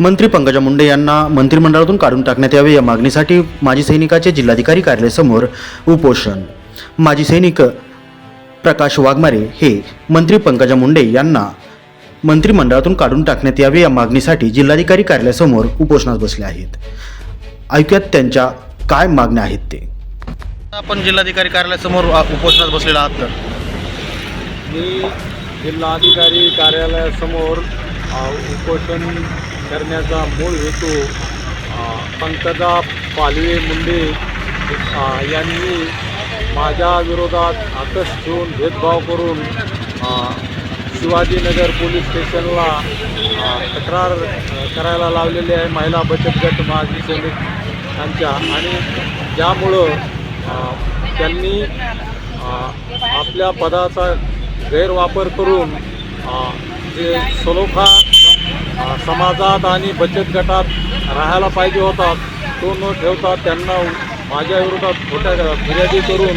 मंत्री पंकजा मुंडे यांना मंत्रिमंडळातून काढून टाकण्यात यावे या मागणीसाठी माजी सैनिकाचे जिल्हाधिकारी कार्यालयासमोर उपोषण. माजी सैनिक प्रकाश वाघमारे हे मंत्री पंकजा मुंडे यांना मंत्रिमंडळातून काढून टाकण्यात यावे या मागणीसाठी जिल्हाधिकारी कार्यालयासमोर उपोषणास बसले आहेत. ऐकूयात त्यांच्या काय मागण्या आहेत ते. आपण जिल्हाधिकारी कार्यालयासमोर उपोषणास बसलेला आहात तर. मी जिल्हाधिकारी कार्यालयासमोर अ, उपोषण करण्याचा मूळ हेतू पंकजा पालवे मुंडे यांनी माझ्या विरोधात आकस ठेवून भेदभाव करून शिवाजीनगर पोलीस स्टेशनला तक्रार करायला लावलेली आहे महिला बचत गट माजी सैनिकांच्या आणि ज्यामुळं त्यांनी आपल्या पदाचा गैरवापर करून जे सलोखा समाजात आणि बचत गटात राहायला पाहिजे होता तो न ठेवता त्यांना माझ्या विरोधात खोट्या फिर्यादी करून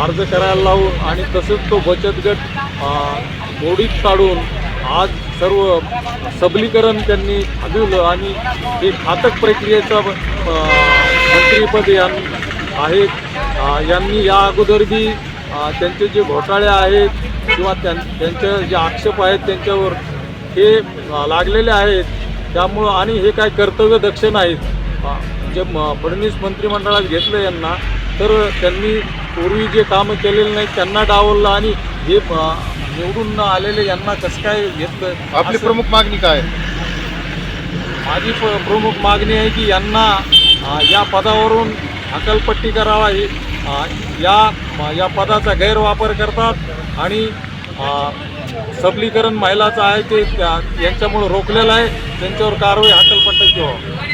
अर्ज करायला लावून आणि तसंच तो बचत गट मोडीत काढून आज सर्व सबलीकरण त्यांनी थांबवलं आणि हे घातक प्रक्रियेचं मंत्रीपद यां आहेत. यांनी या अगोदर बी त्यांचे जे घोटाळे आहेत किंवा त्यां त्यांचे जे आक्षेप आहेत त्यांच्यावर हे लागलेले आहेत. त्यामुळं आणि हे काय कर्तव्य दक्ष नाहीत. जे फडणवीस मंत्रिमंडळात घेतलं यांना तर त्यांनी पूर्वी जे कामं केलेले नाहीत त्यांना डावललं आणि हे निवडून न आलेले यांना कसं काय घेतलं? आपली प्रमुख मागणी काय? माझी प्रमुख मागणी आहे की यांना या पदावरून हकलपट्टी करावा. ही या या पदाचा गैरवापर करतात आणि सबलीकरण महिलाचं आहे ते यांच्यामुळे यांच्यामुळं रोखलेलं आहे. त्यांच्यावर कारवाई हकलपट्टी व्हावं